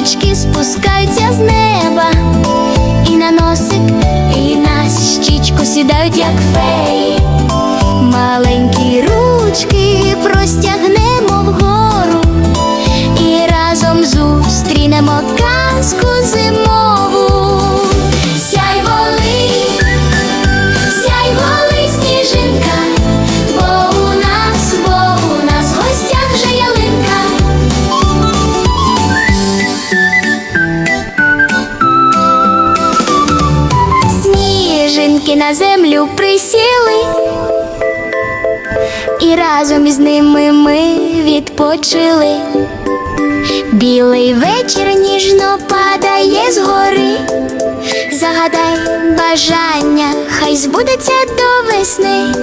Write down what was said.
зірочки спускаються з неба, і на носик, і на щічку сідають, як феї. Маленькі ручки простягнемо вгору і разом зустрінемо казку зимову. Сніжинки на землю присіли, і разом із ними ми відпочили. Білий вечір ніжно падає згори. Загадай бажання, хай збудеться до весни.